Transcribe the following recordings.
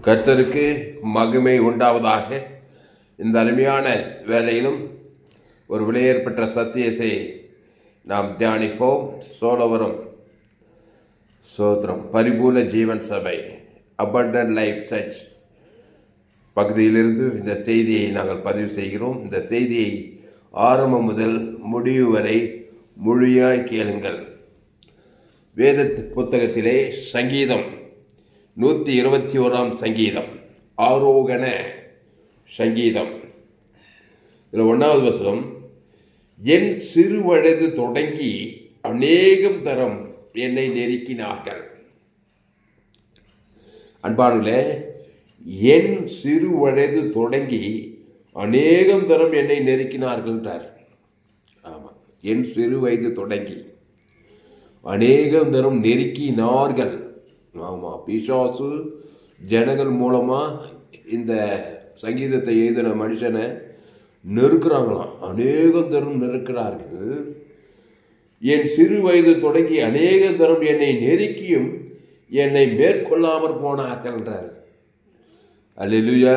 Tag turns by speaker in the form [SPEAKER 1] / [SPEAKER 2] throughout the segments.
[SPEAKER 1] கர்த்தருக்கு மகிமை உண்டாவதாக இந்த அருமையான வேலையிலும் ஒரு விலையேற்பட்ட சத்தியத்தை நாம் தியானிப்போம். சோழவரம் சோத்திரம் பரிபூர்ண ஜீவன் சபை அபண்டன்ட் லைஃப் சர்ச் பகுதியிலிருந்து இந்த செய்தியை நாங்கள் பதிவு செய்கிறோம். இந்த செய்தியை ஆரம்பம் முதல் முடிவு வரை மொழியாய் கேளுங்கள். வேத புத்தகத்திலே சங்கீதம் நூற்றி இருபத்தி ஓராம் சங்கீதம். ஆரோகண சங்கீதம். இதில் ஒன்றாவது வசனம் என் சிறு வயது தொடங்கி அநேகம் தரம் என்னை நெருக்கினார்கள். அன்பானுங்களே என் சிறு வயது தொடங்கி அநேகம் தரம் என்னை நெருக்கினார்கள்ன்றார் ஆமாம் என் சிறு வயது தொடங்கி அநேகம் தரம் நெருக்கினார்கள் ஆமாம் பிசாசு ஜனங்கள் மூலமாக இந்த சங்கீதத்தை எழுதின மனுஷனை நெருக்கிறாங்களாம். அநேகம் தரம் நெருக்கிறார்கள். என் சிறு வயது தொடங்கி அநேக தரம் என்னை நெருக்கியும் என்னை மேற்கொள்ளாமற் போனார்கள்ன்றார் அல்லா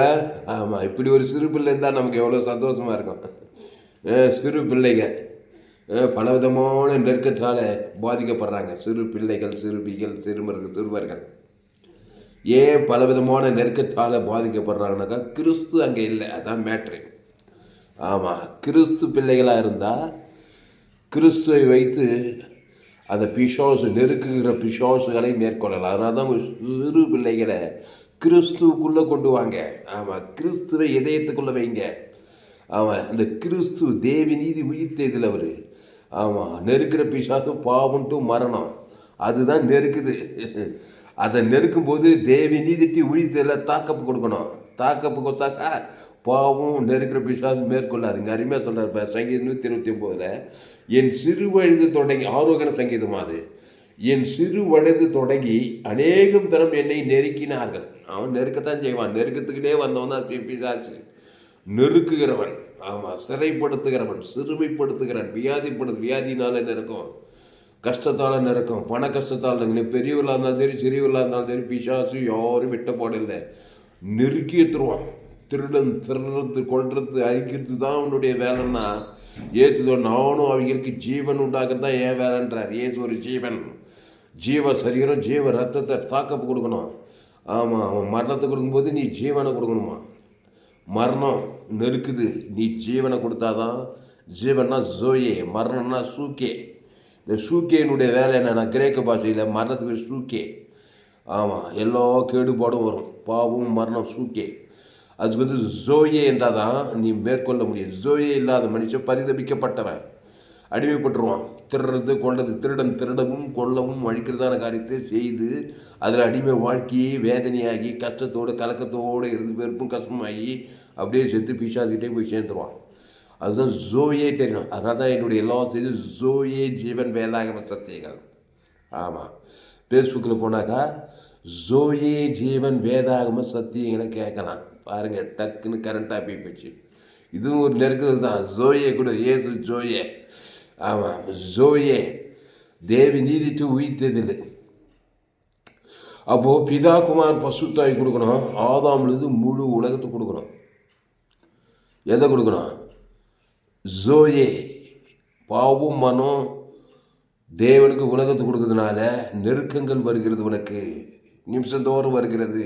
[SPEAKER 1] ஆமாம் இப்படி ஒரு சிறு பிள்ளை இருந்தால் நமக்கு எவ்வளோ சந்தோஷமாக இருக்கும். சிறு பிள்ளைங்க. பலவிதமான நெருக்கத்தால் பாதிக்கப்படுறாங்க. சிறு பிள்ளைகள் சிறுபிகள் சிறுமர்கள் சிறுவர்கள் ஏன் பலவிதமான நெருக்கத்தால் பாதிக்கப்படுறாங்கனாக்கா கிறிஸ்து அங்கே இல்லை. அதான் மேட்ரு. ஆமாம் கிறிஸ்து பிள்ளைகளாக இருந்தால் கிறிஸ்துவை வைத்து அந்த பிசாசு நெருக்குகிற பிசாசுகளை மேற்கொள்ளலாம். அதனால தான் சிறு பிள்ளைகளை கிறிஸ்துவுக்குள்ளே கொண்டு வாங்க. ஆமாம் கிறிஸ்துவை இதயத்துக்குள்ளே வைங்க. ஆமாம் அந்த கிறிஸ்து தேவி நீதி உயிர்த்ததில் அவர். ஆமாம் நெருக்கிற பிசாசு பாவம்ட்டு மரணம். அதுதான் நெருக்குது. அதை நெருக்கும்போது தேவி நீதிட்டு உயிர்த்ததில் தாக்கப்பு கொடுக்கணும். தாக்கப்பு கொடுத்தாக்கா பாவம் நெருக்கிற பிசாசு மேற்கொள்ளாருங்க அருமையாக சொல்கிறார் சங்கீதம் நூற்றி இருபத்தி ஒம்போதில் என் சிறு வயது தொடங்கி ஆரோக்கிய சங்கீதம் அது? என் சிறு வயது தொடங்கி அநேகம் தரம் என்னை நெருக்கினார்கள். அவன் நெருக்கத்தான் செய்வான். நெருக்கத்துக்கிட்டே வந்தவன் தான் பிசாசு. நெருக்குகிறவன். ஆமாம் சிறைப்படுத்துகிறவன் சிறுமைப்படுத்துகிறவன் வியாதிப்படுத்து என்ன இருக்கும்? கஷ்டத்தால் என்ன இருக்கும்? பண கஷ்டத்தால் நெருக்கம். நீ பெரியவர்களாக இருந்தாலும் சரி சிறியவர்களாக இருந்தாலும் சரி பிசாசு யாரும் விட்ட போடல நெருக்கிய எடுத்துருவான் திருடன் திருடுறது கொள்றது அழிக்கிறது தான் உன்னுடைய வேலைன்னா. ஏசுதோ நானும் அவங்களுக்கு ஜீவன் உண்டாக்குறது தான் ஏன் வேலைன்றார். ஏசு ஒரு ஜீவன். ஜீவ சரீரம் ஜீவ ரத்தத்தை தாக்கப்பு கொடுக்கணும். ஆமாம் அவன் மரணத்தை கொடுக்கும்போது நீ ஜீவனை கொடுக்கணுமா? மரணம். நெருக்குது. நீ ஜீவனை கொடுத்தாதான் ஜீவன்னா ஜோயே மரணம்னா சூக்கே. இந்த சூக்கேனுடைய வேலை என்னென்னா கிரேக்க பாஷையில் மரணத்துக்கு சூக்கே. ஆமாம் எல்லா கேடுபாடும் வரும். பாவம் மரணம் சூக்கே. அதுக்கு வந்து ஜோயே இருந்தால் தான் நீ மேற்கொள்ள முடியும். ஜோயே இல்லாத மனுஷன் பரிதபிக்கப்பட்டவன். அடிமைப்பட்டுருவான். திருடுறது கொண்டது திருடன் திருடவும் கொல்லவும் அழிக்கிறதான காரியத்தை செய்து அதில் அடிமை வாழ்க்கையே வேதனையாகி கஷ்டத்தோடு கலக்கத்தோடு இருந்து வெறுப்பும் கஷ்டமாகி அப்படியே செத்து பிசாதுக்கிட்டே போய் சேர்ந்துருவான். அதுதான் ஜோயே தெரியணும் அதனால தான் என்னுடைய எல்லா செய்து ஜோயே ஜீவன் வேதாகம சத்தியங்கள். ஆமாம் ஃபேஸ்புக்கில் போனாக்கா ஜோயே ஜீவன் வேதாகம சத்தியங்களை கேட்கலாம். பாருங்கள் டக்குன்னு கரண்ட்டாக போய் போச்சு. இதுவும் ஒரு நெருக்கல் தான். ஜோயே கூட ஏசு ஜோயே. ஆமாம் ஜோயே. தேவி நீதிட்டு உயிர்த்ததில்லை அப்போது பிதா குமார் பசுத்தாய் கொடுக்கணும். ஆதாம்லேருந்து முழு உலகத்துக்கு கொடுக்கணும். எதை கொடுக்கணும்? ஜோயே பாவும் மனம் தேவனுக்கு உலகத்துக்கு கொடுக்கறதுனால நெருக்கங்கள் வருகிறது உனக்கு. நிமிஷந்தோறும் வருகிறது.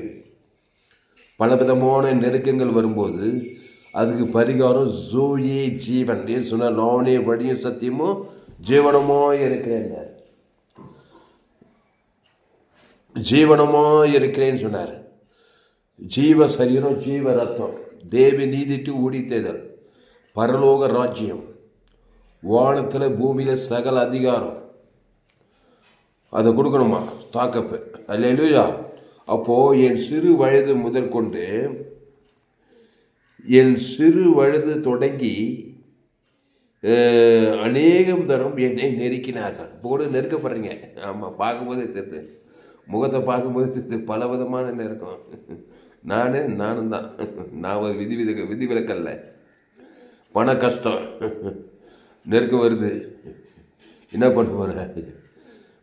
[SPEAKER 1] பலவிதமான நெருக்கங்கள் வரும்போது அதுக்கு பரிகாரம் ஜோயே ஜீவன். சொன்ன சொன்னால் நானே வழியும் சத்தியமும் ஜீவனமோ இருக்கிறேன் ஜீவனமோ இருக்கிறேன்னு சொன்னார். ஜீவ சரீரம் ஜீவ ரத்தம். தேவி நீதிட்டு ஊடித்தேதல். பரலோக ராஜ்யம். வானத்தில் பூமியில் சகல அதிகாரம். அதை கொடுக்கணுமா? தாக்கப்பு. அல்லையா அப்போது என் சிறு வயது முதற்கொண்டு என் சிறு வயது தொடங்கி அநேகம் தரம் என்னை நெருக்கினார்கள். போடு நெருக்கப்படுறீங்க. ஆமாம் பார்க்கும்போதே தெரியுது முகத்தை பார்க்கும்போது தெரியுது பல விதமான நெருக்கம். நான் நானும் தான். நான் ஒரு விதி விலக்க விதி விலக்கல்ல. பண கஷ்டம். நெருக்கம் வருது. என்ன பண்ண போகிற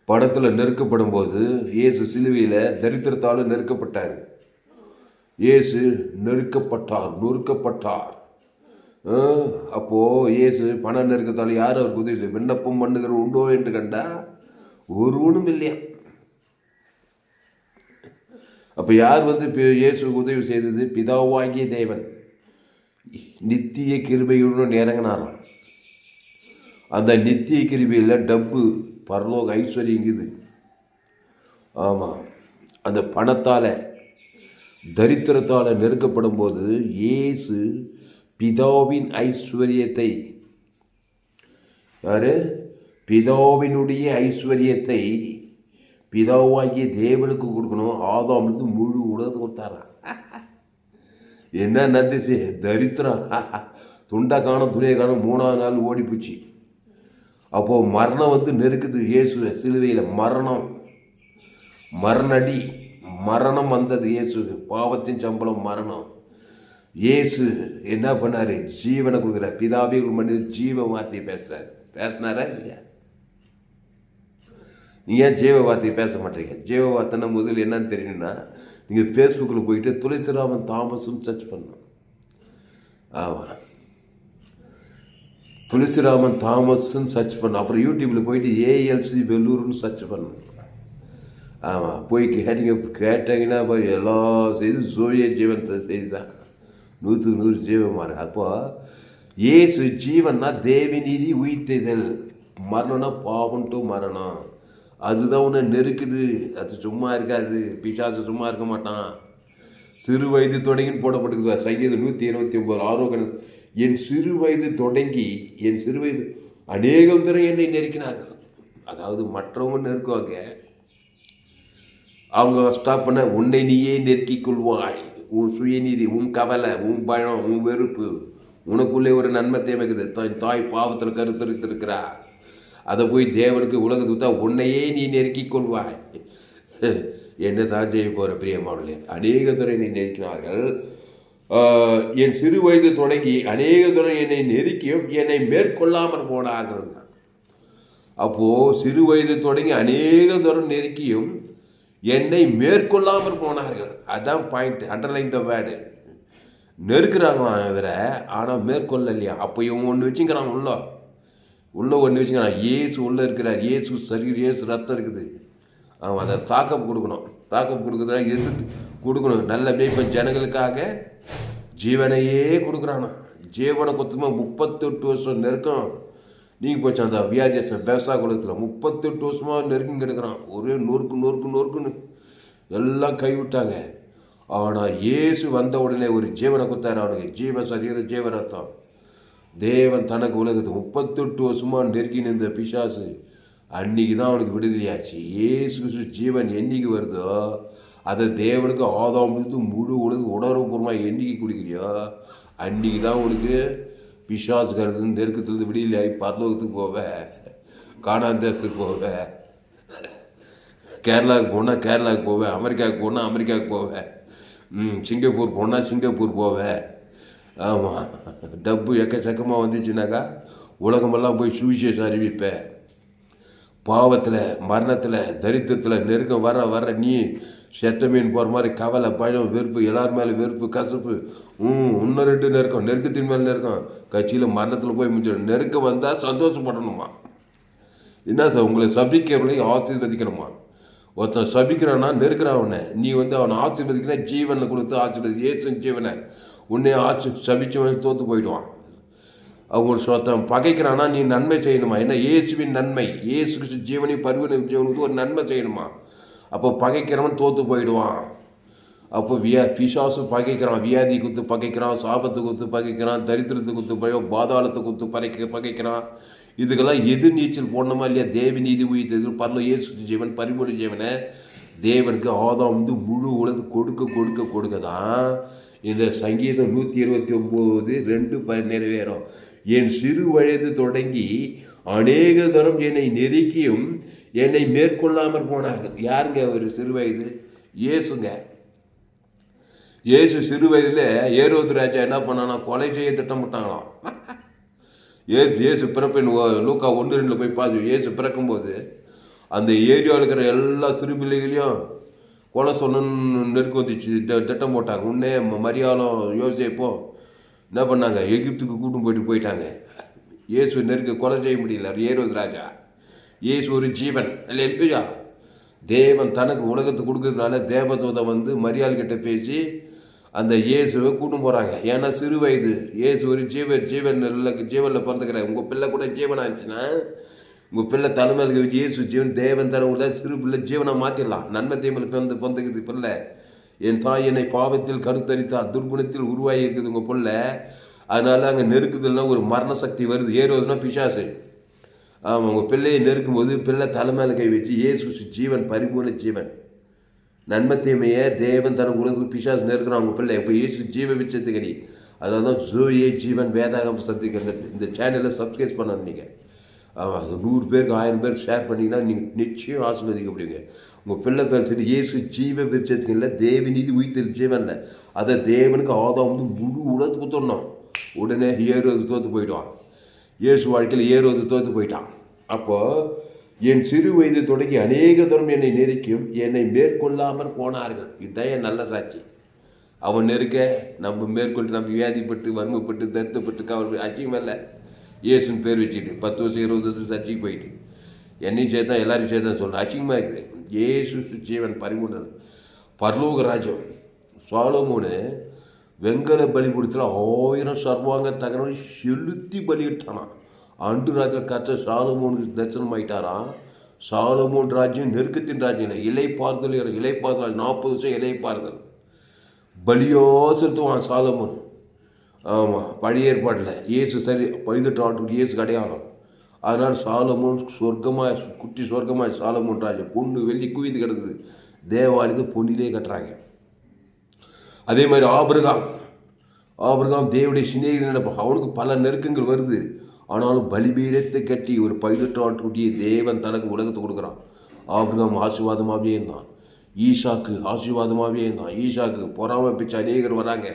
[SPEAKER 1] படத்தில் நெருக்கப்படும் போது இயேசு சிலுவையில் தரித்திரத்தாலும் நெருக்கப்பட்டார். இயேசு நெருக்கப்பட்டார் நொறுக்கப்பட்டார். அப்போது இயேசு பண நெருக்கத்தால் யார் அவருக்கு உதவி செய்ய விண்ணப்பம் பண்ணுகிற உண்டோ என்று கண்டா ஒருவனும் இல்லையா? அப்போ யார் வந்து இயேசுக்கு உதவி செய்தது? பிதாவாகிய தேவன். நித்திய கிருபையுடன் இறங்கினாராம் அந்த நித்திய கிருபையில் டப்பு பரலோக ஐஸ்வர்யங்குது ஆமாம் அந்த பணத்தால் தரித்திரத்தால் நெருக்கப்படும் போது இயேசு பிதாவின் ஐஸ்வர்யத்தை யார்? பிதாவினுடைய ஐஸ்வர்யத்தை பிதாவாகிய தேவனுக்கு கொடுக்கணும். ஆதாம்லேருந்து முழு உலகத்துக்கு கொடுத்தாரா? என்ன நந்திச்சு தரித்திரம். துண்டை காணும் துணியை காணும் மூணாவது நாள் ஓடி போச்சு அப்போது மரணம் வந்து நெருக்குது. இயேசு சிலுவையில் மரணம். மரணடி. மரணம் வந்தது இயேசு. பாவத்தின் சம்பளம் மரணம். இயேசு என்ன பண்ணார்? ஜீவனை கொடுக்குறார். பிதாவே பண்ணி ஜீவ வார்த்தையை பேசுகிறார் பேசினாரா இல்லையா? நீ ஏன் ஜீவ வார்த்தையை பேச மாட்டீங்க ஜீவ வார்த்தைன்னா முதல்ல என்னன்னு தெரியணும்னா நீங்கள் ஃபேஸ்புக்கில் போயிட்டு துளசிராமன் தாமஸும் சர்ச் பண்ணணும். ஆமாம் துளசிராமன் தாமஸ்ன்னு சர்ச் பண்ணணும். அப்புறம் யூடியூப்பில் போயிட்டு ஏஎல்சி வெல்லூர்னு சர்ச் பண்ணணும். ஆமாம் போய் கேட்டீங்க கேட்டீங்கன்னா போய் எல்லா செய்தும் சூரிய ஜீவன் செய்தி தான். நூற்றுக்கு நூறு ஜீவமாக இருக்குது அப்போ ஏசு ஜீவன்னா தேவி நீதி உயிர்த்தெதல் மரணம்னா பாவம் டு மரணம். அதுதான் உன்னை நெருக்குது. அது சும்மா இருக்காது. பிசாசு சும்மா இருக்க மாட்டான். சிறு வயது தொடங்கின்னு போடப்பட்டிருக்குது சங்கீதம் நூற்றி இருபத்தி ஒம்பது ஆரோக்கியம் என் சிறு வயது தொடங்கி என் சிறு வயது அநேகம் தரம் என்னை நெருக்கினார்கள். அதாவது மற்றவங்க நெருக்குவாங்க. அவங்க ஸ்டாப் பண்ண உன்னை நீயே நெருக்கிக் கொள்வாய். உன் சுயநீதி உன் கவலை உன் பயம் உன் வெறுப்பு உனக்குள்ளே ஒரு நன்மை தேவைக்குது. தாய் தாய் பாவத்தில் கருத்தரித்திருக்கிறார். அதை போய் தேவனுக்கு உலகத்துக்கு தான் உன்னையே நீ நெருக்கிக் கொள்வாய். என்ன தான் செய்ய போகிற பிரியமாவளே அநேக துறை என்னை நெருக்கினார்கள். என் சிறு வயது தொடங்கி அநேக துறை என்னை நெருக்கியும் என்னை மேற்கொள்ளாமல் போனார்கள் அப்போது சிறு வயது தொடங்கி அநேக தூரம் நெருக்கியும் என்னை மேற்கொள்ளாமல் போனார்கள். அதான் பாயிண்ட் அண்டர்லைன் த வேர்டு நெருக்கிறாங்களாம் இதில் ஆனால் மேற்கொள்ளலையா? அப்போ இவன் ஒன்று வச்சுக்கிறான் உள்ள. உள்ளே ஒன்று வச்சுக்கா ஏசு உள்ளே இருக்கிறார். ஏசு சரீர் ஏசு ரத்தம் இருக்குது. அவன் அதை தாக்கம் கொடுக்கணும். தாக்கம் கொடுக்குறதா எதிர்த்து கொடுக்கணும். நல்ல மேய்ப்பன் ஜனங்களுக்காக ஜீவனையே கொடுக்குறானா ஜீவனை கொத்துமா முப்பத்தெட்டு வருஷம் நெருக்கம். நீங்கள் போச்சு அந்த வியாதியாசம் விவசாய குலத்தில் முப்பத்தெட்டு வருஷமாக நெருக்கம் கிடக்கிறான். ஒரே நொறுக்கு நொறுக்கு நொறுக்குன்னு எல்லாம் கைவிட்டாங்க ஆனால் இயேசு வந்த உடனே ஒரு ஜீவனை கொடுத்தாரு அவனுக்கு. ஜீவ சரீரம் ஜீவரத்தம் தேவன் தனக்கு உலகத்தை முப்பத்தெட்டு வருஷமாக நெருக்கி நின்ற பிசாசு அன்னைக்கு தான் அவனுக்கு விடுதலையாச்சு. ஏசு கிறிஸ்து ஜீவன் என்னைக்கு வருதோ அதை தேவனுக்கு ஆதாமுக்கு முழு உலக உணர்வுபூர்வமாக என்னைக்கு குடிக்கிறியோ அன்னைக்கு தான் உனக்கு பிசாசு கருது நெருக்கத்துலேருந்து விடுதலையாகி பரலோகத்துக்கு போவேன் காணாந்தரத்துக்கு போவேன் கேரளாவுக்கு போனால் கேரளாவுக்கு போவேன் அமெரிக்காவுக்கு போனால் அமெரிக்காவுக்கு போவேன் ம் சிங்கப்பூர் போனால் சிங்கப்பூர் போவேன் ஆமாம் டப்பு எக்கச்சக்கமாக வந்துச்சுனாக்கா உலகமெல்லாம் போய் சுவிசேஷம் அறிவிப்பேன். பாவத்தில் மரணத்தில் தரித்திரத்தில் நெருக்கம் வர வர நீ செத்த மீன் போகிற மாதிரி கவலை பயம் வெறுப்பு எல்லார் மேலே வெறுப்பு கசப்பு. ம் இன்னும் ரெண்டு நெருக்கம் நெருக்கத்தின் மேலே நெருக்கம். கட்சியில் மரணத்தில் போய் முடிஞ்சிடும். நெருக்கம் வந்தால் சந்தோஷப்படணுமா? என்ன சார் உங்களை சபிக்கிறவங்களை ஆசீர்வதிக்கணுமா? ஒருத்தன் சபிக்கிறான்னா நெருக்கிறான் அவனை. நீ வந்து அவனை ஆசீர்வதிக்கினா ஜீவனை கொடுத்து ஆசீர்வதி. ஏசன் ஜீவனை. உன்னை ஆசி சபிச்சவன் தோற்று போயிடுவான். அவங்க சொத்தம் பகைக்கிறானா நீ நன்மை செய்யணுமா? என்ன இயேசுவின் நன்மை இயேசு கிறிஸ்து ஜீவனை பருவனை ஜீவனுக்கு ஒரு நன்மை செய்யணுமா? அப்போ பகைக்கிறவன் தோற்று போயிடுவான். அப்போ வியா பிசாசு பகைக்கிறான் வியாதி குத்து பகைக்கிறான் சாபத்து குத்து பகைக்கிறான் தரித்திரத்து குத்து பயோ பாதாளத்தை குத்து பகைக்க பகைக்கிறான். இதுக்கெல்லாம் எது நீச்சல் போடணுமா இல்லையா? தேவி நீதி உயிர்த்தது பரல இயேசு ஜீவன் பரிபூர்ண ஜீவனை தேவனுக்கு ஆதாம் வந்து முழு உலகம் கொடுக்க கொடுக்க கொடுக்க தான் இந்த சங்கீதம் நூற்றி இருபத்தி ஒம்பது ரெண்டு ப நிறைவேறும். என் சிறு வயது தொடங்கி அநேக தரம் என்னை நெருக்கியும் என்னை மேற்கொள்ளாமல் போனார்கள். யாருங்க அவர் சிறு வயது? இயேசுங்க. இயேசு சிறு வயதில் ஏரோது ராஜா என்ன பண்ணானா கொலை செய்ய திட்டமிட்டாங்களாம். ஏசு இயேசு பிறப்பின் லூக்கா ஒன்று ரெண்டில் போய் பார்த்து இயேசு பிறக்கும்போது அந்த ஏரியாவில் இருக்கிற எல்லா சிறு பிள்ளைகளையும் கொலை சொல்லணும்னு நெருக்க வந்துச்சு திட்டம் போட்டாங்க. உடனே ம- யோசிப்போம் என்ன பண்ணாங்க? எகிப்துக்கு கூட்டும் போயிட்டு போயிட்டாங்க. இயேசு நெருக்க கொலை செய்ய முடியல. ஏரோஸ் ராஜா இயேசு ஒரு ஜீவன். இல்லையா தேவன் தனக்கு உலகத்துக்கு கொடுக்கறதுனால தேவதூதை வந்து மரியாள் கிட்ட பேசி அந்த இயேசுவை கூட்டும் போகிறாங்க ஏன்னா சிறு வயது. இயேசு ஒரு ஜீவ ஜீவன் இல்லை ஜீவனில் பிறந்துக்கிற உங்கள் பிள்ளை கூட ஜீவன் ஆச்சுன்னா உங்கள் பிள்ளை தலைமையில் வச்சு இயேசு ஜீவன் தேவன் தரவுல சிறு பிள்ளை ஜீவனை மாற்றிடலாம் நன்மை தீமையில் பிறந்து பிறந்துக்குது பிள்ளை என் தாய் என்னை பாவத்தில் கருத்தரித்தார் துர்குணத்தில் உருவாகி இருக்குது உங்கள் பிள்ளை. அதனால் அங்கே நெருக்குதல்னா ஒரு மரண சக்தி வருது. ஏறுவதுனா பிசாசு. ஆமாம் உங்கள் பிள்ளையை நெருக்கும்போது பிள்ளை தலைமையில் கை வச்சு இயேசு ஜீவன் பரிபூர்ண ஜீவன். நன்மை தீமையை தேவன் தன உலகத்துக்கு பிசாசு நெருக்கிறான் உங்கள் பிள்ளை. இப்போ இயேசு ஜீவ விச்சத்துக்கடி அதனால தான் ஜோயே ஜீவன் வேதாகம் சந்திக்க இந்த சேனலை சப்ஸ்கிரைப் பண்ணணும் நீங்கள் ஆமாம் அது நூறு பேருக்கு ஆயிரம் பேர் ஷேர் பண்ணிங்கன்னா நீங்கள் நிச்சயம் ஆசீர்வதிக்கப்படுவீங்க உங்கள் பிள்ளை பேர் சரி இயேசு ஜீவ பிரிச்சதுக்கு இல்லை தேவி நீதி ஜீவன் இல்லை. அதை தேவனுக்கு ஆதாம் வந்து முழு உலகத்துக்கு தோணும் உடனே ஏறுவது தோற்று போயிடுவான். இயேசு வாழ்க்கையில் ஏறுவது தோற்று போயிட்டான். அப்போது என் சிறு வயது தொடங்கி அநேக தரம் என்னை நெருக்கியும் என்னை மேற்கொள்ளாமல் போனார்கள். இதுதான் என் நல்ல சாட்சி. அவன் நெருக்க நம்ம மேற்கொண்டு நம்ம வியாதிப்பட்டு வறுமைப்பட்டு தருத்தப்பட்டு அவர் அச்சியம் இல்லை. இயேசுன்னு பேர் வச்சுட்டு பத்து வருஷம் இருபது வருஷம் சர்ச்சைக்கு போயிட்டு. என்னையும் சேர்த்தா எல்லாரையும் சேர்த்தா சொல்கிறேன் அச்சிங்கமாக இருக்குது. இயேசு சுச்சீவன் பரிமுடல். பரலோக ராஜம் சாலமோனு வெங்கல பலிபுடத்தில் ஆயிரம் சர்வாங்க தகவல் செலுத்தி பலியிட்டானான் அன்று ராஜ்யம் கத்த சாலமோனுக்கு தரிசனம் ஆயிட்டாராம் சாலமோன் ராஜ்யம் நெருக்கத்தின் ராஜ்யம் இல்லை. இலை பார்த்தல் இலை பார்த்தல் நாற்பது வருஷம் இலை பார்த்தல் பலியோ செலுத்துவான் சாலமோன். ஆமாம் பழைய ஏற்பாட்டில். இயேசு சரி பதினெட்டு ஆட்டுக்கு இயேசு அடையாளம் அதனால் சாலமோன் சொர்க்கமாக குட்டி சொர்க்கமாக சாலமோன் ராஜா பொண்ணு வெள்ளி குவிந்து கிடந்தது. தேவாலயத்தை பொண்ணிலே கட்டுறாங்க. அதே மாதிரி ஆபிரகாம். ஆபிரகாம் தேவடைய சிநேகிதன் நினைப்பான் அவனுக்கு பல நெருக்கங்கள் வருது. ஆனாலும் பலிபீடத்தை கட்டி ஒரு பதினெட்டு ஆட்டுக்குட்டியை தேவன் தனக்கு உலகத்தை கொடுக்குறான். ஆபிரகாம் ஆசீர்வாதமாகவே இருந்தான். ஈஷாக்கு ஆசீர்வாதமாகவே இருந்தான். ஈஷாக்கு பொறாமை பிச்சு அநேகர் வராங்க.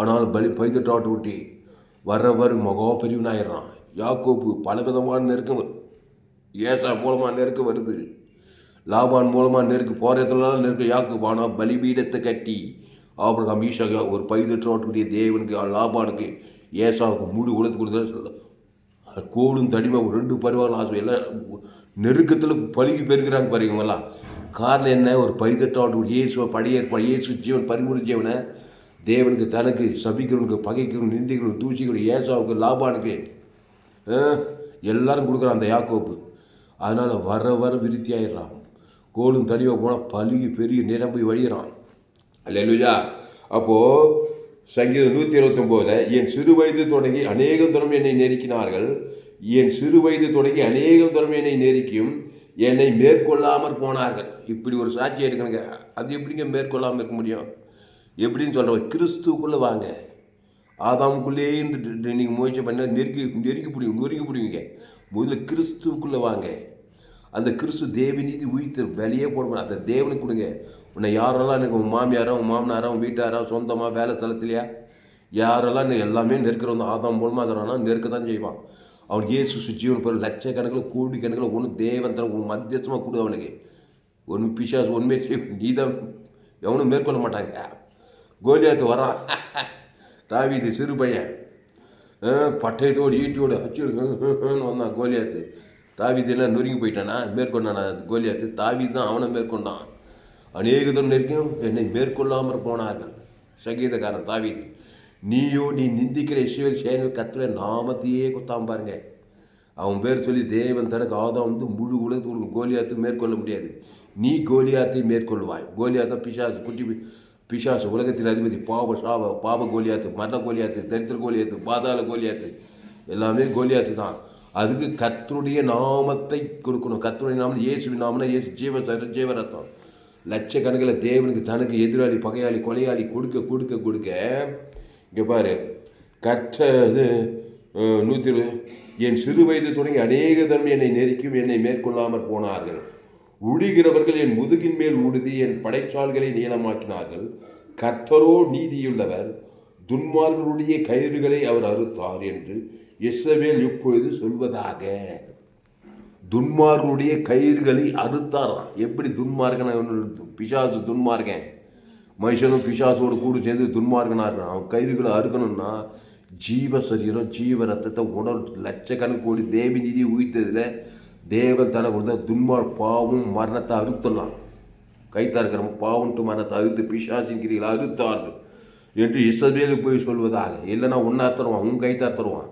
[SPEAKER 1] ஆனால் பலி பதினெட்டு ஊட்டி வர்றவர் மகா பெரியவனாயிடுறான் யாக்கோப்பு பலவிதமான நெருக்கம் ஏசா மூலமாக நெருக்கம் வருது. லாபான் மூலமாக நெருக்கு போகிற இடத்துலலாம் நெருக்க யாக்கு ஆனால் பலிபீடத்தை கட்டி ஆபிரகாம் ஈஷாக்கு ஒரு பதினெட்டு தேவனுக்கு லாபானுக்கு ஏசாவுக்கு முழு உலகத்து கொடுத்தா கோடும் தடிமை ஒரு ரெண்டு பருவாலும் ஆசை. எல்லாம் நெருக்கத்தில் பழுகி பெருகிறாங்க பாருங்களா காரணம் என்ன? ஒரு பதினெட்டாவது இயேசுவை பழைய இயேசு ஜீவன் பரிமுறை ஜீவனை தேவனுக்கு தனக்கு சபிக்கிறவனுக்கு பகைக்கிறவன் நிந்திக்கிறவன் தூசிக்கிறவன் ஏசாவுக்கு லாபானுக்கு எல்லாரும் கொடுக்குறான் அந்த யாக்கோப்பு அதனால் வர வர விருத்தி ஆயிடுறான் கோலும் தடிவாக போனால் பழுகி பெரிய நிரம்பி வழிகிறான் அல்லா அப்போது சங்கீதம் நூற்றி இருபத்தொம்போதில் என் சிறு வயது தொடங்கி அநேகம் தரம் என்னை நெருக்கினார்கள். என் சிறு வயது தொடங்கி அநேகம் தரம் என்னை நெருக்கியும் என்னை மேற்கொள்ளாமற் போனார்கள். இப்படி ஒரு சாட்சி எடுக்கணுங்க. அது எப்படிங்க மேற்கொள்ளாமல் இருக்க முடியும்? எப்படின்னு சொல்கிறவங்க கிறிஸ்துக்குள்ளே வாங்க. ஆதாமுக்குள்ளேயே இருந்துட்டு நீங்கள் முயற்சி பண்ண நெருக்கி நெருக்கி பிடிங்க நொறுக்கி பிடிங்க. முதல்ல கிறிஸ்துக்குள்ளே வாங்க. அந்த கிறிஸ்து தேவி நீதி உயிர்த்து வெளியே போட அந்த தேவனுக்கு கொடுங்க. உன்னை யாரெல்லாம் எனக்கு உன் மாமியாரோ உன் மாமனாரோ உன் வீட்டாரோ சொந்தமாக வேலை ஸ்தலத்திலையா? யாரெல்லாம் எல்லாமே நெருக்கிறவங்க ஆதாம் மூலமாக இருக்கிறானா நெருக்க தான் செய்வான். அவன் ஏசு ஜீவன் பேர் லட்சக்கணக்கில் கோடி கணக்கில் ஒன்று தேவன் தர மத்தியஸ்தமாக கொடு அவனுக்கு ஒன்று பிசாசு ஒன்றுமே நீ தான் எவனும் மேற்கொள்ள மாட்டாங்க. கோலியாத்து வரான். தாவிது சிறு பையன். ஆ, பட்டயத்தோடு ஈட்டியோடு அச்சு வந்தான் கோலியாத்து. தாவிதெல்லாம் எல்லாம் நொறுங்கி போயிட்டானா? மேற்கொண்டானா கோலியாத்து? தாவி தான் அவனை மேற்கொண்டான். அநேகதம் நெருக்கியும் என்னை மேற்கொள்ளாமல் போனார்கள். சங்கீதக்காரன் தாவிது நீயோ நீ நிந்திக்கிற இஸ்ரேல் சேனல் கத்துவ நாமத்தையே குத்தாம பாருங்க. அவன் பேர் சொல்லி தேவன் தனக்கு ஆதாம் வந்து முழு உலகத்துக்கு கோலியாத்து மேற்கொள்ள முடியாது. நீ கோலியாத்தை மேற்கொள்வாய். கோலியாத்தான் பிசாசு குட்டி பிசாசு உலகத்தில் அதிபதி பாவ சாப பாப கோலியாத்து மரண கோலியாத்து தரித்திர கோலியாத்து பாதாள கோலியாத்து எல்லாமே கோலியாத்து தான். அதுக்கு கத்தருடைய நாமத்தை கொடுக்கணும். கத்தருடைய நாமம் இயேசுவின் நாமனா இயேசு ஜீவ ஜீவரத்தம் லட்சக்கணக்கில் தேவனுக்கு தனக்கு எதிராளி பகையாளி கொலையாளி கொடுக்க கொடுக்க கொடுக்க இங்கே பாரு கற்ற இது நூற்றி என் சிறு வயது தொடங்கி அநேக தரம் என்னை நெருக்கியும் என்னை மேற்கொள்ளாமல் போனார்கள். உழுகிறவர்கள் என் முதுகின் மேல் ஊடுதி என் படைச்சால்களை நீளமாக்கினார்கள். கர்த்தரோ நீதியுள்ளவர் துன்மார்களுடைய கயிறுகளை அவர் அறுத்தார் என்று இஸ்ரவேல் இப்பொழுது சொல்வதாக? துன்மார்களுடைய கயிறுகளை அறுத்தாராம் எப்படி துன்மார்கன் பிசாசு துன்மார்கன் மனுஷனும் பிசாசோடு கூட சேர்ந்து துன்மார்கனாக இருக்கான் அவன் கயிறுகளை அறுக்கணும்னா ஜீவ சரீரம் ஜீவ ரத்தத்தை உணர் லட்சக்கணக்கு கோடி தேவி நிதி உயிர்த்ததில் தேவன் தலை கொடுத்த துன்மார் பாவம் மரணத்தை அறுத்தலாம் கைத்தா இருக்கிறவங்க பாவன்ட்டு மரணத்தை அறுத்து பிசாசின் கிரிகளை அறுத்தார்கள் என்று இஸ்ரவேலுக்கு போய் சொல்வதாக. இல்லைன்னா ஒன்றா தருவான் உன் கைத்தா தருவான்.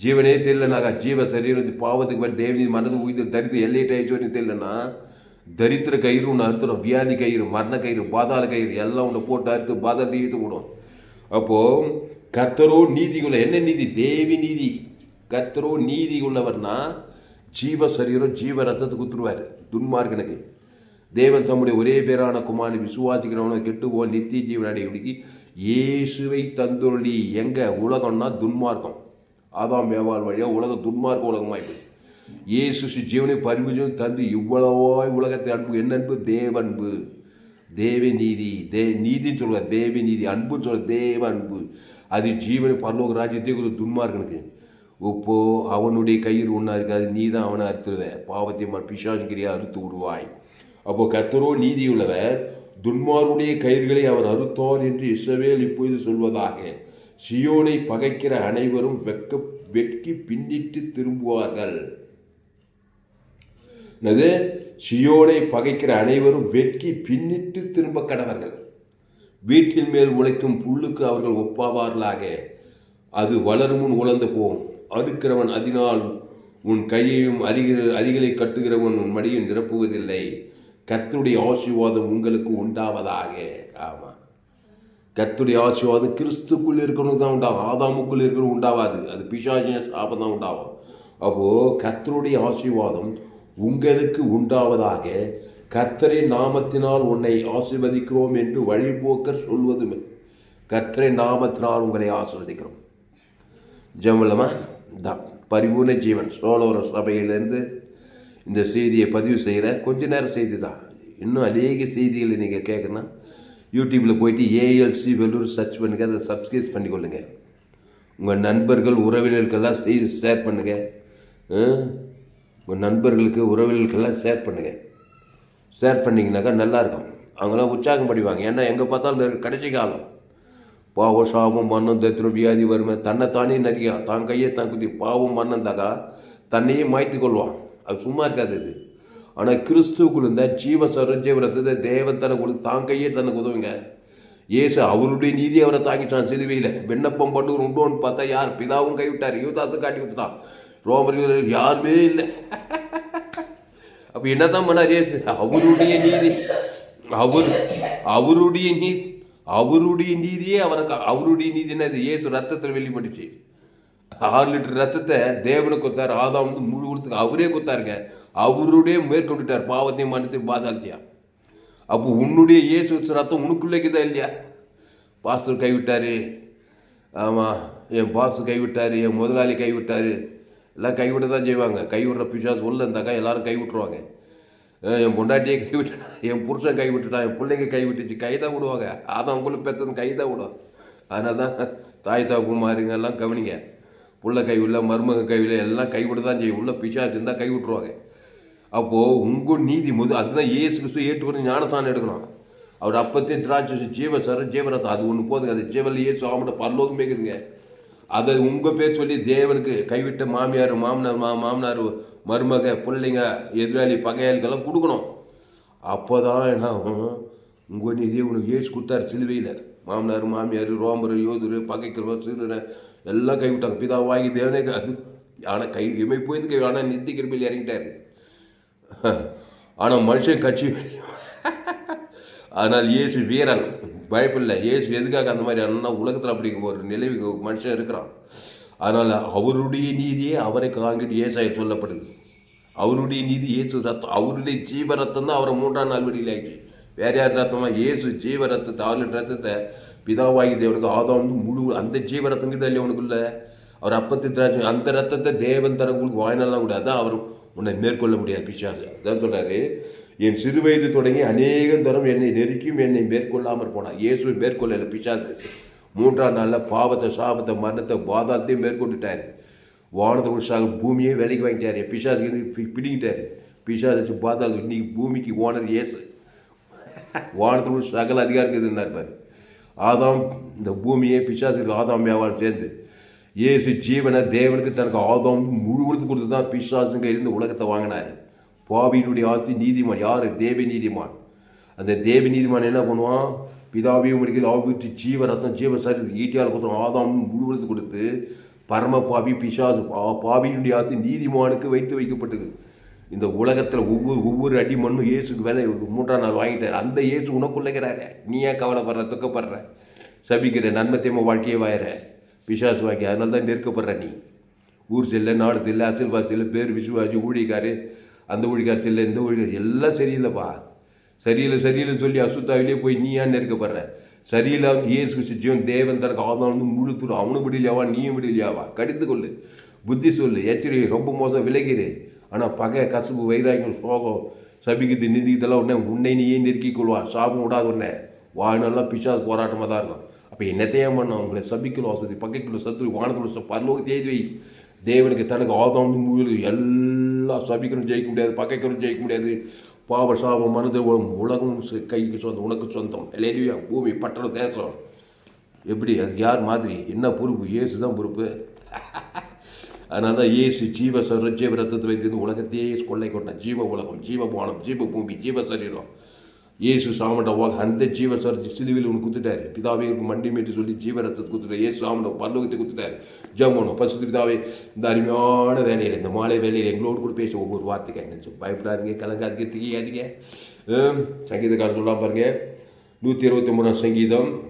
[SPEAKER 1] ஜீவனே தெரியலனாக்கா ஜீவ சரீரம் பாவத்துக்கு மேலே தேவனி மனது உயிர் தரித்து எல்லையிட்ட ஐஸ்வர்யம் தெரியலன்னா தரித்திர கயிறு ஒன்று அறுத்துடும் வியாதி கயிறு மரண கயிறு பாதாள கயிறு எல்லாம் ஒன்று போட்டு அறுத்து பாதாள தீர்த்து விடும் அப்போது கத்தரோ நீதி உள்ள என்ன நீதி? தேவி நீதி. கத்தரோ நீதி உள்ளவர்னா ஜீவ சரீரம் ஜீவ ரத்தத்தை குத்துருவார் துன்மார்கனுக்கு தேவன் தம்முடைய ஒரே பேரான குமாரி விசுவாசிக்கிறவனை கெட்டு போ நித்திய ஜீவன் அடையடிக்கு இயேசுவை தந்துருளி. எங்கே? உலகம்னா துன்மார்க்கம். அதான் வேவால் வழியாக உலகம் துன்மார்க்க உலகமாய் போய் இயேசு ஜீவனை பரிமிஜம் தந்து இவ்வளவோ உலகத்தை அன்பு. என்ன அன்பு? தேவன்பு தேவ நீதி. தே நீதின்னு சொல்லுவார் தேவ நீதி. அன்புன்னு சொல்ல தேவ அன்பு. அது ஜீவனை பரலோக ராஜ்யத்தை கொஞ்சம் துன்மார்க்கனுக்கு இப்போது அவனுடைய கயிறு ஒன்றா இருக்காது நீ தான் அவனை அறுத்துருவ. பாவத்தை பிசாசுக்கிரியா அறுத்து விடுவாய். அப்போ கத்தரோ நீதியுள்ளவர் துன்மாருடைய கயிறுகளை அவர் அறுத்தார் என்று இஸ்ரவேல் இப்பொழுது சொல்வதாக. சியோனை பகைக்கிற அனைவரும் வெக்க வெட்கி பின்னிட்டு திரும்புவார்கள். என்னது? சியோனை பகைக்கிற அனைவரும் வெட்கி பின்னிட்டு திரும்ப கடவர்கள். வீட்டின் மேல் உழைக்கும் புல்லுக்கு அவர்கள் ஒப்பாவார்களாக. அது வளரும் முன் உழந்து போகும் அறுக்கிறவன் அதனால் உன் கையையும் அருகில் அருகிலை கட்டுகிறவன் உன் மடியும் நிரப்புவதில்லை. கர்த்தருடைய ஆசீர்வாதம் உங்களுக்கு உண்டாவதாக. ஆமாம் கத்துடைய ஆசீர்வாதம் கிறிஸ்துக்குள் இருக்கணும் தான் உண்டாகும். ஆதாமுக்குள் இருக்கணும் உண்டாவாது. அது பிசாசின சாபம் தான் உண்டாகும். அப்போது கர்த்தருடைய ஆசீர்வாதம் உங்களுக்கு உண்டாவதாக. கர்த்தரின் நாமத்தினால் உன்னை ஆசீர்வதிக்கிறோம் என்று வழிபோக்கர் சொல்வது கர்த்தரின் நாமத்தினால் உங்களை ஆசீர்வதிக்கிறோம். ஜெமலமா தான் பரிபூர்ண ஜீவன். சோழவர சபையிலேருந்து இந்த செய்தியை பதிவு செய்கிற கொஞ்ச நேரம் செய்தி தான் இன்னும் அநேக செய்திகளை நீங்கள் கேட்கணும் யூடியூப்பில் போயிட்டு ஏஎல்சி வெள்ளூர் சர்ச் பண்ணுங்கள் அதை சப்ஸ்கிரைப் பண்ணிக்கொள்ளுங்க. உங்கள் நண்பர்கள் உறவினர்களுக்கெல்லாம் செய்தி ஷேர் பண்ணுங்கள் உங்கள் நண்பர்களுக்கு உறவினர்களுக்கெல்லாம் ஷேர் பண்ணுங்கள் ஷேர் பண்ணிங்கனாக்கா நல்லாயிருக்கும் அவங்களாம் உற்சாகம் படிவாங்க ஏன்னா எங்கே பார்த்தாலும் கடைசி காலம். பாவ சாபம் மரணம் தத்திரம் வியாதி வறுமை. தன்னைத்தானே நடிகா தான் கையை தான் குத்தி பாவம் மரணம் தாக்கா தன்னையே மாய்த்து கொள்வான். அது சும்மா இருக்காது இது. ஆனால் கிறிஸ்துவுக்குள் இருந்தால் ஜீவ சரஞ்சீவரத்தை தேவன் தனக்கு கொடுத்து தான் கையே தனக்கு உதவுங்க. ஏசு அவருடைய நீதி அவரை தாங்கிட்டான் சிலுவையில். விண்ணப்பம் பண்ணு உண்டோன்னு பார்த்தா யார்? பிதாவும் கைவிட்டார். யூதாத்து காட்டி கொடுத்துட்டான். ரோமர் யாருமே இல்லை. அப்போ என்ன தான் பண்ணார் ஏசு அவருடைய நீதி. அவர் அவருடைய நீதி. அவருடைய நீதியே அவருக்கு அவருடைய நீதி என்ன ஏசு ரத்தத்தில் வெளிப்பட்டுச்சு ஆறு லிட்டர் ரத்தத்தை தேவனுக்கு கொத்தார். ஆதாம் வந்து முழு கொடுத்துக்கு அவரே கொத்தாருங்க. அவருடைய மேற்கொண்டுட்டார். பாவத்தையும் மனத்தையும் பாதாளத்தையும் அப்போ உன்னுடைய இயேசு ரத்தம் உனக்குள்ளேக்குதா இல்லையா? பாஸ்டர் கைவிட்டார். ஆமாம் என் பாஸ் கைவிட்டார் என் முதலாளி கைவிட்டார். எல்லாம் கைவிட தான் செய்வாங்க. கைவிடுற பிசாஸ் உள்ள இருந்தாக்கா எல்லாரும் கைவிட்டுருவாங்க. என் பொண்டாட்டியே கைவிட்டான் என் புருஷன் கைவிட்டுட்டான் என் பிள்ளைங்க கைவிட்டுச்சு கை தான் விடுவாங்க. அதான் உங்களுக்கு பெற்றது கை தான் விடும். அதனால தான் தாய் தாப்பு எல்லாம் கவனிங்க. புள்ள கைவில்ல மருமக கைவில் எல்லாம் கைவிட தான் செய்யும். உள்ள பிசாசு இருந்தால் கை விட்டுருவாங்க அப்போது உங்கள் நீதி முது அதுதான் ஏசு கிறிஸ்து ஏற்று வந்து ஞானசானம் எடுக்கணும். அவர் அப்பத்தையும் திராட்சை ஜீவ சர ஜீவரத்தம் அது ஒன்று போதுங்க. அது ஜீவல் ஏசு அவங்கள்ட்ட பரலோகம் மேய்க்குதுங்க அதை உங்கள் பேர் சொல்லி தேவனுக்கு கைவிட்ட மாமியார் மாமனார் மா மாமனார் மருமக பிள்ளைங்க எதிராளி பகையாளிகள்லாம் கொடுக்கணும். அப்போ தான் என்ன உங்கள் நிதியை உனக்கு ஏசு கொடுத்தாரு சிலுவையில். மாமனார் மாமியார் ரோமர் யோதர் பகைக்கிறவர் சிறுரை எல்லாம் கைவிட்டாங்க. பிதாவாகி தேவனே அது ஆனால் கை இமை போயதுக்கு ஆனால் நித்தி கிருப்பையில் இறங்கிட்டார். ஆனால் மனுஷன் கட்சி ஆனால் இயேசு வீரன். பயப்பில்லை. இயேசு எதுக்காக அந்த மாதிரி அண்ணா உலகத்தில் அப்படி ஒரு நிலைவு மனுஷன் இருக்கிறான்? அதனால் அவருடைய நீதியே அவரை காங்கிட்டு ஏசாய சொல்லப்படுது. அவருடைய நீதி இயேசு ரத்தம் அவருடைய ஜீவ ரத்தம் தான் அவரை மூன்றாம் நாள் வெளியில் ஆயிடுச்சு. வேற யார் ரத்தமா? இயேசு ஜீவ ரத்தத்தை ஆறு ரத்தத்தை பிதாவாகி தேவனுக்கு ஆதம் வந்து முழு அந்த ஜீவ ரத்தம் தான் இல்லையா உனக்குள்ள அவர் அப்பத்து அந்த ரத்தத்தை தேவன் தர உங்களுக்கு வாயினெல்லாம் கூட அதான் அவர் உன்னை மேற்கொள்ள முடியாது பிசாசு. அதான் சொல்கிறாரு என் சிறு வயது தொடங்கி அநேகம் தரம் என்னை நெருக்கியும் என்னை மேற்கொள்ளாமல் போனான் இயேசு மேற்கொள்ளலை பிசாசு. மூன்றாம் நாளில் பாவத்தை சாபத்தை மரணத்தை பாதாத்தையும் மேற்கொண்டுட்டார். வானத்தை உற்சாக பூமியே விலைக்கு வாங்கிட்டார். பிசாசுக்கு பி- பிடிங்கிட்டாரு. பிசாசு வச்சு பாதாள் இன்னைக்கு பூமிக்கு ஓனர் இயேசு. வானத்தில் சகல அதிகாரம் இருந்தார் பாரு. ஆதாம் இந்த பூமியே பிசாசுக்கு ஆதாம் வியாபாரம் சேர்ந்து இயேசு ஜீவனை தேவனுக்கு தனக்கு ஆதாம் முழுவதும் கொடுத்து தான் பிசாசுங்க இருந்து உலகத்தை வாங்கினார். பாவியினுடைய ஆஸ்தி நீதிமான் யார்? தேவி நீதிமான். அந்த தேவி நீதிமான் என்ன பண்ணுவான்? பிதாவையும் முடிக்கல ஆவிட்டு ஜீவ ரத்தம் ஜீவ சரி ஈட்டியால் கொடுத்தோம் ஆதாம் முழுவதும் கொடுத்து பரம பாவி பிசாசு பாவியினுடைய ஆஸ்தி நீதிமானுக்கு வைத்து வைக்கப்பட்டது. இந்த உலகத்தில் ஒவ்வொரு ஒவ்வொரு அடி மண்ணும் இயேசுக்கு விலை மூன்றாம் நாள் வாங்கிட்டார் அந்த இயேசு உனக்குள்ளைக்கிறாரு நீ ஏன் கவலைப்படுற? துக்கப்படுற? சபிக்கிற நன்மத்தியம வாழ்க்கையே வாயிற. பிசாசு வாங்கி அதனால தான் நெருக்கப்படுற நீ. ஊர் செல்ல நாடு செல்ல அரசியல்வாதி பேர் விசுவாசி ஊழியக்காரு. அந்த ஊழிக்கார் செல்ல இந்த ஊழிக்கார் எல்லாம் சரியில்லைப்பா. சரியில்லை சரியில்லைன்னு சொல்லி அசுத்தாவிலே போய் நீ ஏன் நெருக்கப்படுற? சரியில்லை இயேசு கிறிஸ்து ஜீவன் தேவன் தனக்கு ஆதாம் வந்து முழு துரு அவனும் விடலையாவா நீயும் விடலையாவா கடிந்து கொள்ளு. புத்தி சொல்லு. எச்சரி ரொம்ப மோசம் விலகிடு ஆனால் பகை கசுப்பு வைராக்கியம் சோகம் சபிக்குது நிந்திக்குதெல்லாம் உடனே உன்னை நீயே நெருக்கிக் கொள்வா. சாபம் விடாத உடனே வாழ்நாளெல்லாம் பிசாசு போராட்டமாக தான் இருக்கும். அப்போ என்னத்தையே பண்ண அவங்களை சபிக்கணும் வசதி பகைக்குள்ள சத்துரு வானத்தில் பரலோக தேதி வை. தேவனுக்கு தனக்கு ஆதாம் முழு எல்லா ஃபுல்லாக சபிக்கணும் ஜெயிக்க முடியாது பகைக்கணும் ஜெயிக்க முடியாது. பாவ சாபம் மனது உலகம் கைக்கு சொந்தம் உனக்கு சொந்தம். எல்லையா பூமி பட்டணம் தேசம். எப்படி? அது யார் மாதிரி? என்ன பொறுப்பு? ஏசு தான் பொறுப்பு. அதனால தான் ஏசு ஜீவ சரஜீவ ரத்தத்தை வைத்து உலகத்தையே கொள்ளை கொண்டான். ஜீவ உலகம் ஜீவ பானம் ஜீவ பூமி ஜீவ சரீரம். இயேசு சாமண்டவால் வா- அந்த ஜீவ சர சிலுவையில் ஒன்று குத்துட்டாரு. பிதாவே இருக்கும் மண்டி மீட்டு சொல்லி ஜீவ ரத்தத்தை குத்துட்டார். இயேசு சாமண்ட பல்லோகத்தை குத்துட்டாரு. ஜம்மனும் பசு பிதாவே இந்த அருமையான வேலையில் இந்த மாலை வேலையில் எங்களோடு கூட பேச ஒவ்வொரு வார்த்தைக்கு நினச்சி பயப்படாதீங்க கலங்காதீங்க திகையாதீங்க. சங்கீதக்காரன் சொல்லலாம் சொல்லாம் பாருங்க. நூற்றி இருபத்தி மூணாம் சங்கீதம்.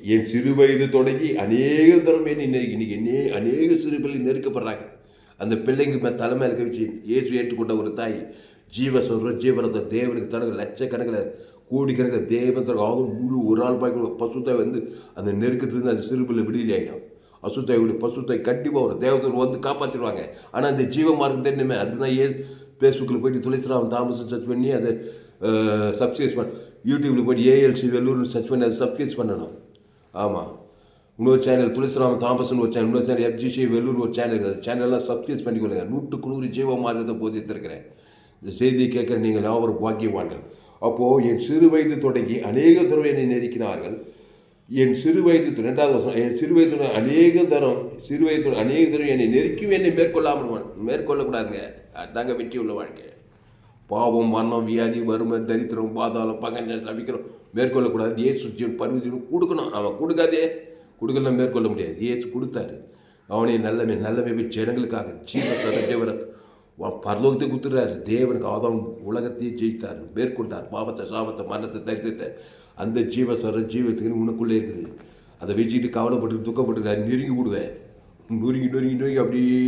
[SPEAKER 1] என் சிறு வயது தொடங்கி அநேக தரம் இன்னைக்கு இன்னைக்கு அநேக சிறு பிள்ளை நெருக்கப்படுறாங்க. அந்த பிள்ளைங்க தலைமையில் தலைமை இருக்க வச்சு இயேசு ஏற்றுக்கொண்ட ஒரு தாய் ஜீவ சொல்ற ஜீவரத்தை தேவனுக்கு தனக்கு லட்சக்கணக்கில் கோடிக்கணக்கில் தேவன் தனக்கு ஆகும் முழு ஒரு ஆள் பாய்க்கு பசுத்தாய் வந்து அந்த நெருக்கத்துலேருந்து அந்த சிறுபில் விடுதலை ஆகிடும் அசுத்தாய் விடு பசுத்தாய் கண்டிப்பாக வரும் தேவத்தை வந்து காப்பாற்றிடுவாங்க ஆனால் அந்த ஜீவ மார்க்கம் தெரியுமே அதுக்கு தான் ஏ ஃபேஸ்புக்கில் போயிட்டு துளசிராம் தாமஸ் சர்ச் பண்ணி அதை சப்ஸ்கிரைஸ் பண்ண யூடியூப்பில் போயிட்டு ஏஎல்சி வெல்லூர்னு சர்ச் பண்ணி அதை சப்ஸ்கிரைஸ் பண்ணணும். ஆமாம் இன்னொரு சேனல் துளசிராம தாமசன் ஒரு சேனல் இன்னொரு சேனல் எஃப்ஜிசி வெல்லூர் ஒரு சேனல் இருக்குது சேனல்லாம் சப்ஸ்கிரைப் பண்ணிக்கொள்ளுங்க. நூற்றுக்கு நூறு ஜீவ மார்க்கத்தை போதித்திருக்கிறேன். இந்த செய்தியை கேட்குற நீங்கள் யாவரும் பாக்கியவான்கள். அப்போது என் சிறு வயது தொடங்கி அநேக தடவை என்னை நெருக்கினார்கள். என் சிறு வயது ரெண்டாவது வருஷம் என் சிறு வயது அநேக தரம் சிறு வயது அநேக தரம் என்னை நெருக்கி என்னை மேற்கொள்ளாமல் மேற்கொள்ளக்கூடாதுங்க. அதுதாங்க வெற்றி உள்ள வாழ்க்கை. பாவம் மரணம் வியாதி வறுமை தரித்திரம் பாதாளம் பகஞ்சம் சபிக்கிறோம் மேற்கொள்ளக்கூடாது. இயேசு ஜீவன் பருவஜீவன் கொடுக்கணும். அவன் கொடுக்காதே. கொடுக்கலாம் மேற்கொள்ள முடியாது. இயேசு கொடுத்தாரு. அவனே நல்லமே நல்லமே ஜனங்களுக்காக ஜீவ சதஜீவரத் பரலோகத்தை குத்துறாரு. தேவனுக்கு ஆதாம் உலகத்தையே ஜெயித்தார். மேற்கொண்டார். பாவத்தை சாபத்தை மரணத்தை தரித்திரத்தை அந்த ஜீவ சர ஜீவத்துக்கு உனக்குள்ளே இருக்குது. அதை வச்சுக்கிட்டு கவலைப்பட்டு துக்கப்பட்டு நெருங்கி விடுவேன் நொறுங்கி நொறுங்கி நொறுங்கி அப்படியே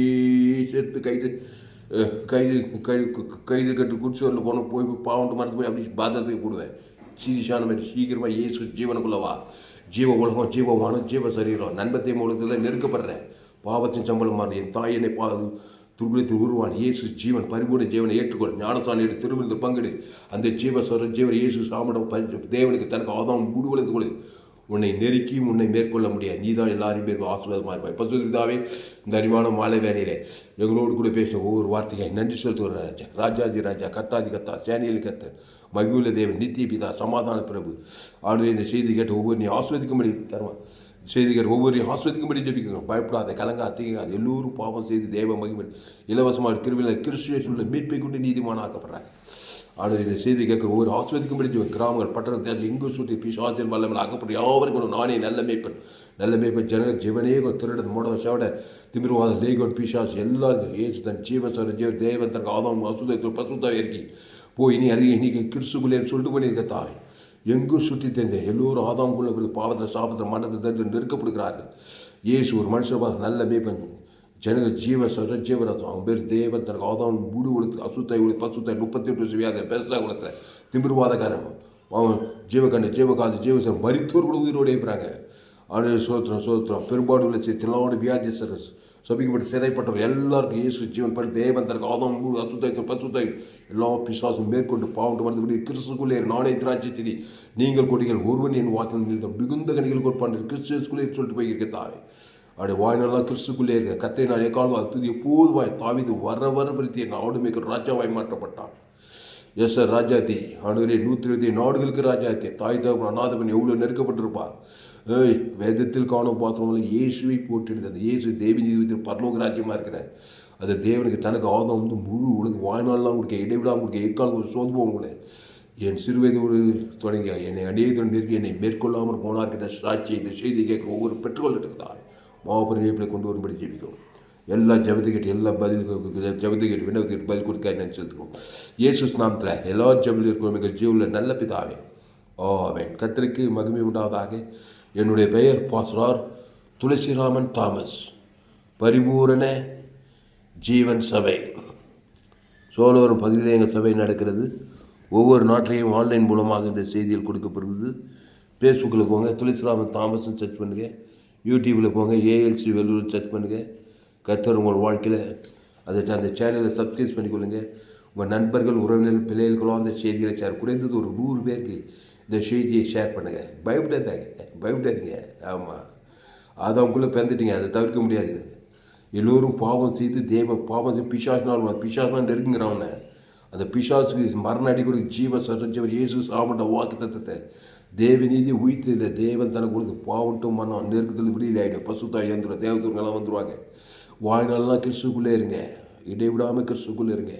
[SPEAKER 1] சேர்த்து கைது கைது கை கைது கட்டு குடிச்சோரில் போனால் போய் பாவண்டு மரத்து போய் அப்படி பாதத்துக்கு போடுவேன். சீசான மாதிரி சீக்கிரமாக இயேசு ஜீவனுக்குள்ளவா ஜீவ உலகம் ஜீவமானம் ஜீவ சரீரம். நண்பத்தை உலகத்தில் நெருக்கப்படுறேன். பாவத்தின் சம்பளம் மாறி என் தாய் என்னை பா துர்குலத்தில் உருவான் இயேசு ஜீவன் பரிபூர்ண ஜீவனை ஏற்றுக்கொள். ஞானசான திருவிழந்து திருவிழத்தில் பங்கெடு. அந்த ஜீவ சொர ஜீவன் இயேசு சாமடம் பரி தேவனுக்கு தனக்கு ஆதாம் முடிவெடுத்து கொடு. உன்னை நெருக்கி உன்னை மேற்கொள்ள முடியாது. நீதான் எல்லாரும் பேருக்கும் ஆசீர்வாதமாக இருப்பாய். பசுதாவே இந்த அறிவான மாலை வேலையிலே எங்களோடு கூட பேச ஒவ்வொரு வார்த்தையை நன்றி செலுத்துகிற ராஜா. ராஜாதி ராஜா கத்தாதி கத்தா சேனியல் கத்த மகிழ்வுள்ள தேவன் நித்திய பிதா சமாதான பிரபு. ஆண்டு இந்த செய்தி கேட்ட ஒவ்வொரு நீ ஆஸ்வதிக்கும்படி தருவான் செய்திகள் ஒவ்வொரு ஆஸ்வதிக்கும்படி ஜெபிக்கங்க பயப்படாத கலங்கா திகாது எல்லோரும் பாவம் செய்து தேவ மகிமை. இலவசமாக திருவிழா கிறிஸ்துவேஷனில் மீட்பை கொண்டு நீதிமானாக்கப்படுறாங்க ஆனால் இந்த செய்தி கேட்க ஒவ்வொரு ஆஸ்வதிக்கும்படி ஜெபி. கிராமங்கள் பட்டணத்தில் எங்கு சுற்றி பிசாசின் வல்லமல் ஆக்கப்பட்டு யாவருக்கும் ஒரு நானே நல்ல மேய்ப்பன் நல்ல மேய்ப்பன் ஜனக ஜீவனே திருடன் மோட சேவட திமிர்வாத லேகோன் பிசாஸ் எல்லாரும் ஏசு தன் ஜீவசர ஜீவ தேவன் தன் ஆதாம் அசுதை பசுத்தாவே இருக்கி போய் நீ அதிக இன்னைக்கு கிறிஸ்துக்குள்ளே சொல்லிட்டு பண்ணியிருக்க தாய் எங்கும் சுற்றி தெரிந்தேன் எல்லோரும் ஆதாமுக்குள்ள பாவத்தில் சாபத்தில் மரணத்தை தடுத்து நெருக்கப்படுகிறார்கள் இயேசு ஒரு மனுஷன் பார்த்து நல்ல மேய்ப்பன் ஜனங்க ஜீவ சர ஜீவரத்தம் அவன் பேர் தேவன் தனக்கு ஆதாம் மூடு கொடுத்து அசுத்தாய் கொடுத்து பசுத்தாய் முப்பத்தி எட்டு சிவியாத பேசுதா கொடுத்த திமிர்வாதக்காரன். அவன் ஜீவகண்ட ஜீவகாந்தி ஜீவசன் மரித்தோர் கூட உயிரோடு இருக்கிறாங்க. ஆண்டு சோத்திரம் சோத்திரம். பெரும்பாடுள்ள தில்லாவோட வியாதி சரஸ் சபிக்கப்பட்டு சிறைப்பட்டவர் எல்லாருக்கும் இயேசு ஜீவன் படி தேவன் தனக்கு ஆதம் மூடு அசுத்தாய் பசுத்தாய் எல்லா பிசாசும் மேற்கொண்டு பாவண்டு வந்து கிறிஸ்துக்குள்ளே நானே திராட்சை செடி. நீங்கள் கொடிகள் ஒருவன் என் வாசல் மிகுந்த கணிகள் கொடுப்பான் கிறிஸ்துக்குள்ளே சொல்லிட்டு போயிருக்க தாய். அப்படி வாய்நாளெல்லாம் கிறிஸ்துக்குள்ளே இருக்க. கத்தை நான் எக்காலும் அத்துதி எப்போதுமாய் தாவிது வர வர பிரித்தி என் ஆடுமைக்கு ராஜாவாய் மாற்றப்பட்டான். எஸ் சார் ராஜாத்தி ஆண்டுகளே நூற்றி இருபத்தி நாடுகளுக்கு ராஜாத்தி தாய் தகவல் அநாதபன் எவ்வளோ நெருக்கப்பட்டிருப்பார். ஏய் வேதத்தில் காணும் பாத்திரங்கள இயேசுவை போட்டிருந்தது இயேசு தேவி நீதித்தில் பரலோக ராஜ்யமாக இருக்கிறார். அது தேவனுக்கு தனக்கு ஆதம் வந்து முழு உலக வாழ்நாள்லாம் கொடுக்க இடைவிடாமல் கொடுக்க எக்காலம் ஒரு சோர்ந்து போகல என் சிறுவயது ஒரு தொடங்கிய என்னை அடியை நெருக்கி என்னை மேற்கொள்ளாமல் போனார்கிட்ட சாட்சியை இந்த செய்தி கேட்க ஒவ்வொரு பெற்றுக்கொள்ள இருக்கிறார். மாபெரும் கொண்டு வரும்படி ஜெபிக்கும் எல்லா ஜபத்துக்கிட்ட எல்லா பதில் ஜபத்துக்கிட்ட விண்ணப்பத்துக்கிட்ட பதில் கொடுக்க என்ன சொல்லுவோம் இயேசுஸ் நாமத்தில் எல்லா ஜபத்தில் இருக்கும் எங்கள் ஜீவில் நல்ல பிதாவே. ஆவேன் கத்திரிக்கு மகிமை உண்டாவதாக. என்னுடைய பெயர் பாஸ்ரார் துளசிராமன் தாமஸ். பரிபூரண ஜீவன் சபை. சோழவரம் பகுதியில் எங்கள் சபை நடக்கிறது. ஒவ்வொரு நாட்டிலையும் ஆன்லைன் மூலமாக இந்த செய்திகள் கொடுக்கப்படுகிறது. ஃபேஸ்புக்கில் போங்க துளசிராமன் தாமஸ்னு சர்ச் பண்ணுங்கள் யூடியூப்பில் போங்க ஏஎல்சி வெள்ளூர் சர்ச் பண்ணுங்கள் கத்தர் உங்கள் வாழ்க்கையில் அதை அந்த சேனலை சப்ஸ்கிரைப் பண்ணிக்கொள்ளுங்கள் உங்கள் நண்பர்கள் உறவினர்கள் பிள்ளைகளுக்கெல்லாம் அந்த செய்திகளை சார் குறைந்தது ஒரு நூறு பேருக்கு இந்த செய்தியை ஷேர் பண்ணுங்கள் பயப்படாதாங்க பயப்படாதீங்க. ஆமாம் அது அவங்களுக்குள்ளே பிறந்துட்டீங்க. அதை தவிர்க்க முடியாது. எல்லோரும் பாவம் செய்து தேவ பாவம் செய்து பிசாசினால் பிசாசினால் நெருங்குங்கிறவன அந்த பிசாசுக்கு மரண அடி கொடுக்க ஜீவ சரஞ்சவர் இயேசு சாமண்ட வாக்கு தத்தத்தை தேவநீதி உயிர்த்து இல்லை தேவன் தனக்கு கொடுத்து பாவட்டும் மரணம். நெருக்கத்தில் விடியல் ஆகிடும் பசுத்தா இயந்திரம் தேவதூர்கள்லாம் வந்துடுவாங்க வாழ்நாள்லாம் கிறிஸ்துக்குள்ளே இருங்க. இடைவிடாமல் கிறிஸ்துக்குள்ளே இருங்க.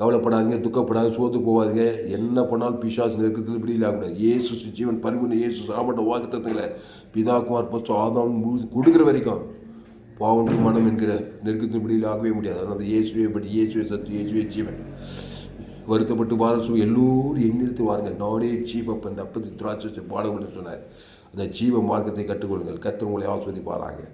[SPEAKER 1] கவலைப்படாதீங்க துக்கப்படாதீங்க சோர்ந்து போகாதீங்க. என்ன பண்ணாலும் பிசாசு நெருக்கத்தில் இப்படி ஆகக்கூடாது ஏசு ஜீவன் பரிபூர்ண இயேசு சாப்பிட்ட வாக்குத்தத்தில் பிதாக்குமார் பிதா ஆதாம் முழு கொடுக்குற வரைக்கும் பாவன்று மனம் என்கிற நெருக்கத்தின் பிடியில் ஆகவே முடியாது. அதனால் அந்த இயேசுவே படி இயேசுவே சத்து இயேசுவே ஜீவன். வருத்தப்பட்டு வாரசு எல்லோரும் எண்ணிருத்து வாருங்கள். நானே ஜீவப்ப அந்த அப்பத்தி திராட்சை பாடங்கள் சொன்னார். அந்த ஜீவ மார்க்கத்தை கற்றுக்கொள்ளுங்கள். கற்று உங்களை ஆஸ்வதிப்பாராங்க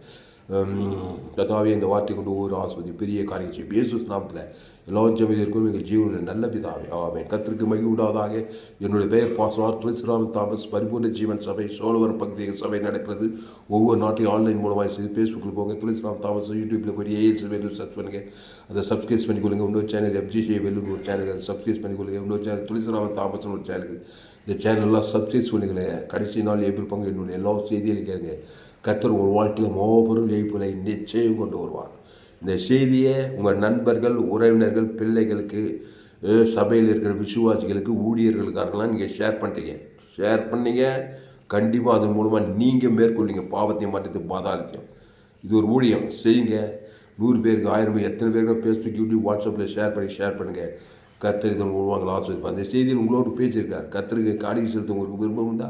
[SPEAKER 1] கதாவே இந்த வார்த்தை கொண்டு ஒவ்வொரு ஆஸ்வதி பெரிய காரியம் செய்யும். இயேசு நாமத்தில் எல்லாம் ஜெபத்திற்கும் எங்கள் ஜீவனில் நல்ல பிதாவே ஆமேன். கத்திற்கு மகிழ் உண்டாவதாக என்னுடைய பெயர் பாஸ்வார் துளசிராம் தாமஸ். பரிபூர்ண ஜீவன் சபை சோழவரம் பகுதியில் சபை நடக்கிறது. ஒவ்வொரு நாட்டையும் ஆன்லைன் மூலமாக செய்து ஃபேஸ்புக்கில் போங்க. துளசிராம் தாமஸ் யூடியூப்பில் போய் ஏஎல்சி வேலூர் சர்ச் பண்ணுங்கள் அதை சப்ஸ்கிரைப் பண்ணிக்கொள்ளுங்க. இன்னொரு சேனல் எஃப்ஜிசி வேலூர் ஒரு சேனல் அதை சப்ஸ்கிரைப் பண்ணிக்கொள்ளுங்க. இன்னொரு சேனல் துளசிராமன் தாமஸ்னு ஒரு சேனல் இந்த சேனல்லாம் சப்ஸ்கிரைப் பண்ணிக்கொள்ளுங்க கடைசி நாள் ஏப்ரல் பங்கு என்னுடைய எல்லா செய்திகளும் கேளுங்க. கத்தர் ஒரு வாழ்க்கையில் மாபெரும் ஜெயிப்புகளை நிச்சயம் கொண்டு வருவார். இந்த செய்தியை உங்கள் நண்பர்கள் உறவினர்கள் பிள்ளைகளுக்கு சபையில் இருக்கிற விசுவாசிகளுக்கு ஊழியர்களுக்காகலாம் நீங்கள் ஷேர் பண்ணுறீங்க ஷேர் பண்ணீங்க. கண்டிப்பாக அதன் மூலமாக நீங்கள் மேற்கொள்ளீங்க. பாவத்தையும் மாற்றத்தை பாதாளத்தையும். இது ஒரு ஊழியம். செய்யுங்க. நூறு பேருக்கு ஆயிரம் பேர் எத்தனை பேருக்கு ஃபேஸ்புக் யூடியூப் வாட்ஸ்அப்பில் ஷேர் பண்ணி ஷேர் பண்ணுங்கள் கத்தர் இதன் மூலமாக ஆசிரியர் அந்த செய்தியில் உங்களோடு பேசியிருக்கார். கத்தருக்கு காணிக்கை செலுத்த உங்களுக்கு விருப்பம் உண்டா?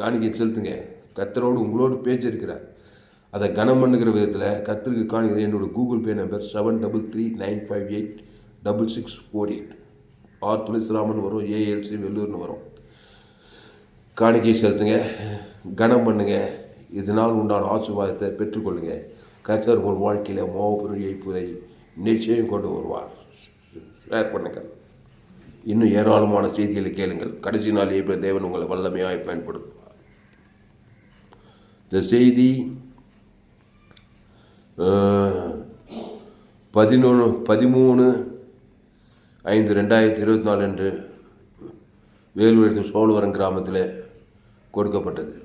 [SPEAKER 1] காணிக்கை செலுத்துங்க. கத்தரோடு உங்களோடு பேச்சிருக்கிறார் அதை கனம் பண்ணுகிற விதத்தில் கத்திரிக்கு காணிக்கிற என்னோட Google Pay number seven double three nine five eight double six four eight R Thulasiraman வரும் ஏஎல்சி வெள்ளூர்னு வரும். காணிக்கை செலுத்துங்க கனம் பண்ணுங்க இதனால் உண்டான ஆசீர்வாதத்தை பெற்றுக்கொள்ளுங்க. கர்த்தர் உங்கள் வாழ்க்கையில் மோகபுரம் இயப்புரை நிச்சயம் கொண்டு வருவார். ஷேர் பண்ணுங்கள். இன்னும் ஏராளமான செய்திகளை கேளுங்கள். கடைசி நாள் ஏப்ரல் தேவன் உங்களை வல்லமையாக பயன்படுத்துவார். இந்த செய்தி பதினொன்று பதிமூணு ஐந்து ரெண்டாயிரத்தி இருபத்தி நாலு அன்று வேலூர் சோழவரம் கிராமத்தில் கொடுக்கப்பட்டது.